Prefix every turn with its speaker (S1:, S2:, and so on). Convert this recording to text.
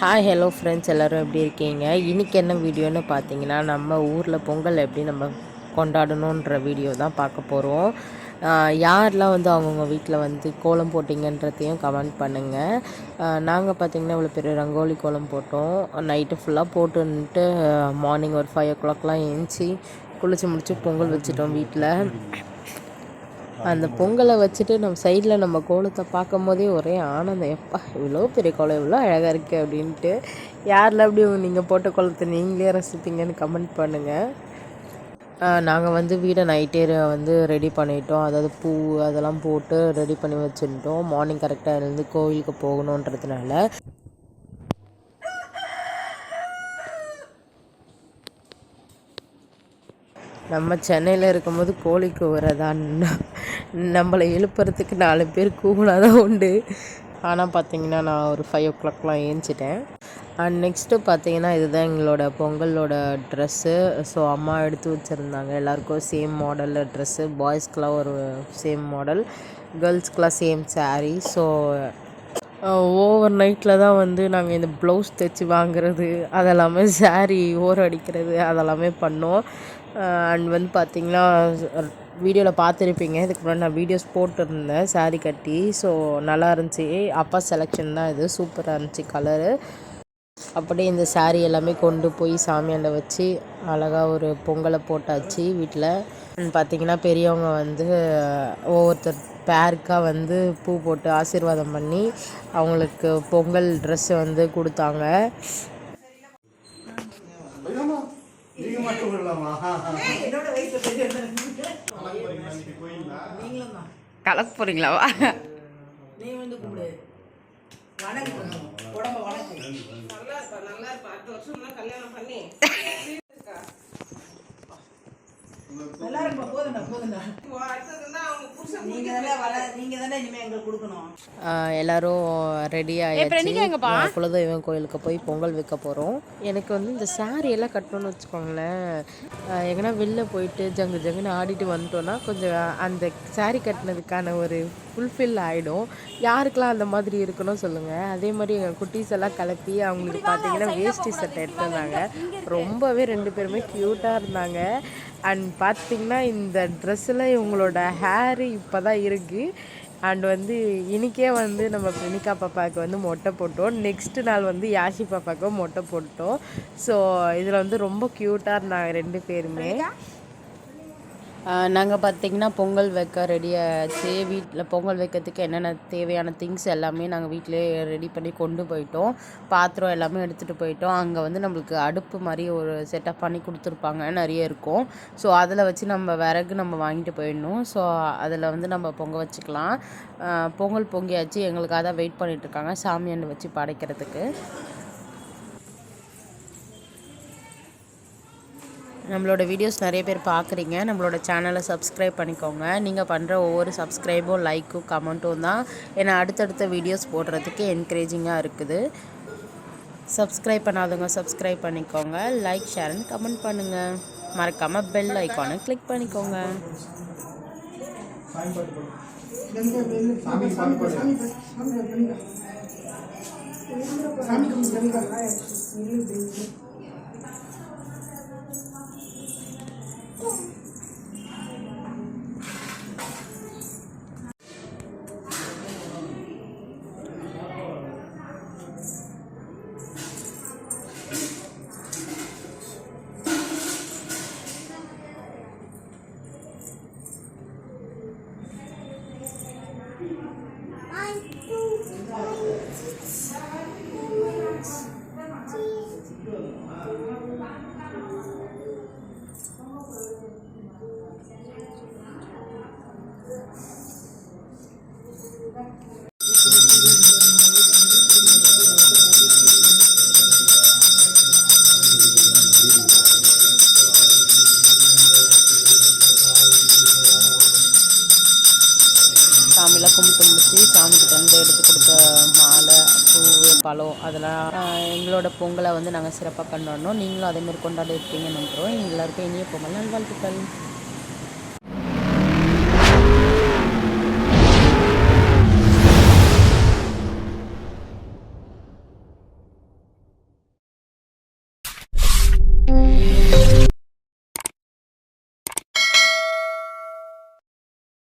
S1: Hi hello friends எல்லோரும் எப்படி இருக்கீங்க? இன்றைக்கி என்ன வீடியோன்னு பார்த்தீங்கன்னா நம்ம ஊரில் பொங்கல் எப்படி நம்ம கொண்டாடணுன்ற வீடியோ தான் பார்க்க போகிறோம் யாரெலாம் வந்து அவங்கவுங்க வீட்டில் வந்து கோலம் போட்டிங்கன்றதையும் கமெண்ட் பண்ணுங்கள் நாங்கள் பார்த்திங்கன்னா இவ்வளோ பெரிய ரங்கோலி கோலம் போட்டோம். நைட்டு ஃபுல்லாக போட்டுன்ட்டு மார்னிங் ஒரு ஃபைவ் ஓ கிளாக்லாம் எழுந்துச்சி குளிச்சு முடிச்சு பொங்கல் வச்சுட்டோம் வீட்டில் அந்த பொங்கலை வச்சுட்டு நம்ம சைடில் நம்ம கோலத்தை பார்க்கும் போதே ஒரே ஆனந்தம். எப்பா இவ்வளோ பெரிய கோலம் இவ்வளோ அழகாக இருக்குது அப்படின்ட்டு. யாரில் அப்படி நீங்கள் போட்ட கோலத்தை நீங்களே ரசிப்பீங்கன்னு கமெண்ட் பண்ணுங்கள் நாங்கள் வந்து வீடை நைட்டே வந்து ரெடி பண்ணிட்டோம். அதாவது பூ அதெல்லாம் போட்டு ரெடி பண்ணி வச்சுட்டோம். மார்னிங் கரெக்டாக இருந்து கோவிலுக்கு போகணுன்றதுனால. நம்ம சென்னையில் இருக்கும்போது கோழிக்கு வரதான்னா நம்மளை எழுப்புறதுக்கு நாலு பேர் கூகுளாக தான் உண்டு. ஆனால் பார்த்தீங்கன்னா நான் ஒரு ஃபைவ் ஓ கிளாக்லாம் ஏஞ்சிட்டேன். அண்ட் நெக்ஸ்ட்டு பார்த்தீங்கன்னா இதுதான் எங்களோட பொங்கலோட ட்ரெஸ்ஸு ஸோ அம்மா எடுத்து வச்சுருந்தாங்க. எல்லாருக்கும் சேம் மாடலில் ட்ரெஸ்ஸு பாய்ஸ்க்கெலாம் ஒரு சேம் மாடல் கேர்ள்ஸ்க்கெலாம் சேம் சாரீ ஸோ ஓவர் நைட்டில் தான் வந்து நாங்கள் இந்த ப்ளவுஸ் தைச்சி வாங்குறது அதெல்லாமே சாரீ ஓரம் அடிக்கிறது அதெல்லாமே பண்ணோம். அண்ட் வந்து பார்த்திங்கன்னா வீடியோவில் பார்த்துருப்பீங்க. இதுக்கு முன்னாடி நான் வீடியோஸ் போட்டிருந்தேன் சாரீ கட்டி. ஸோ நல்லா இருந்துச்சு. அப்பா செலெக்ஷன் தான் இது. சூப்பராக இருந்துச்சு கலரு அப்படியே இந்த சாரீ எல்லாமே கொண்டு போய் சாமியாண்ட வச்சு அழகாக ஒரு பொங்கலை போட்டாச்சு வீட்டில் பார்த்திங்கன்னா பெரியவங்க வந்து ஒவ்வொருத்தர் பேருக்காக வந்து பூ போட்டு ஆசீர்வாதம் பண்ணி அவங்களுக்கு பொங்கல் ட்ரெஸ்ஸு வந்து கொடுத்தாங்க. நீங்க மட்டும் விடலாமா என்னோட வயசுல கலக்க போறீங்களா நீ வந்து கூப்பிடு. வணக்கம். உடம்ப வணக்கம் நல்லா இருப்பா நல்லா இருப்பா. அடுத்த வருஷம் கல்யாணம் பண்ணி. நல்லா இருப்பா போதுண்டா போதுண்டா எல்லாரும் ரெடி ஆகிடுச்சு குலதெய்வம் கோயிலுக்கு போய் பொங்கல் வைக்க போகிறோம் எனக்கு வந்து இந்த சாரி எல்லாம் கட்டணும்னு வச்சுக்கோங்களேன். எங்கன்னா வெளில போயிட்டு ஜங்கு ஜங்குன்னு ஆடிட்டு வந்துட்டோன்னா கொஞ்சம் அந்த சாரி கட்டினதுக்கான ஒரு ஃபுல்ஃபில் ஆகிடும் யாருக்கெல்லாம் அந்த மாதிரி இருக்கணும் சொல்லுங்கள் அதே மாதிரி எங்கள் குட்டீஸ் எல்லாம் கலப்பி அவங்களுக்கு பார்த்தீங்கன்னா வேஷ்டி சட்டை எடுத்துருந்தாங்க. ரொம்பவே ரெண்டு பேருமே க்யூட்டாக இருந்தாங்க. அண்ட் பார்த்திங்கன்னா இந்த ட்ரெஸ்ஸில் இவங்களோட ஹேரு இப்போ தான் இருக்குது அண்ட் வந்து இன்றைக்கே வந்து நம்ம பிரினிகா பாப்பாவுக்கு வந்து மொட்டை போட்டோம். நெக்ஸ்ட்டு நாள் வந்து யாஷி பாப்பாவுக்கும் மொட்டை போட்டோம். ஸோ இதில் வந்து ரொம்ப க்யூட்டாக இருந்தாங்க ரெண்டு பேருமே. நாங்கள் பார்த்திங்கன்னா பொங்கல் வைக்க ரெடி ஆச்சு. வீட்டில் பொங்கல் வைக்கிறதுக்கு என்னென்ன தேவையான திங்ஸ் எல்லாமே நாங்கள் வீட்டிலே ரெடி பண்ணி கொண்டு போயிட்டோம். பாத்திரம் எல்லாமே எடுத்துகிட்டு போயிட்டோம். அங்கே வந்து நம்மளுக்கு அடுப்பு மாதிரி ஒரு செட்டப் பண்ணி கொடுத்துருப்பாங்க. நிறைய இருக்கும். ஸோ அதில் வச்சு நம்ம விறகு நம்ம வாங்கிட்டு போயிடணும். ஸோ அதில் வந்து நம்ம பொங்க வச்சுக்கலாம். பொங்கல் பொங்கியாச்சு. எங்களுக்காக தான் வெயிட் பண்ணிகிட்ருக்காங்க சாமியாண்டு வச்சு படைக்கிறதுக்கு. நம்மளோட வீடியோஸ் நிறைய பேர் பார்க்குறீங்க. நம்மளோட சேனலை சப்ஸ்கிரைப் பண்ணிக்கோங்க. நீங்கள் பண்ணுற ஒவ்வொரு சப்ஸ்கிரைபும் லைக்கும் கமெண்ட்டும் தான். ஏன்னா அடுத்தடுத்த வீடியோஸ் போடுறதுக்கு என்கரேஜிங்காக இருக்குது. சப்ஸ்கிரைப் பண்ணாதவங்க சப்ஸ்கிரைப் பண்ணிக்கோங்க. லைக் ஷேர் கமெண்ட் பண்ணுங்கள் மறக்காமல் பெல் ஐக்கானை கிளிக் பண்ணிக்கோங்க. சாமி Mau 起 சாமியெல்லாம் கும்பிட்டு முடிச்சு சாமிக்கிட்ட வந்து எடுத்து கொடுத்த மாலை பூ பழம் அதெல்லாம் எங்களோட பொங்கலை வந்து நாங்கள் சிறப்பாக கொண்டாடணும். நீங்களும் அதேமாதிரி கொண்டாடி இருப்பீங்கன்னு நம்புகிறோம் எல்லாருக்கும் இனிய பொங்கல். நல்வாழ்த்துக்கள்.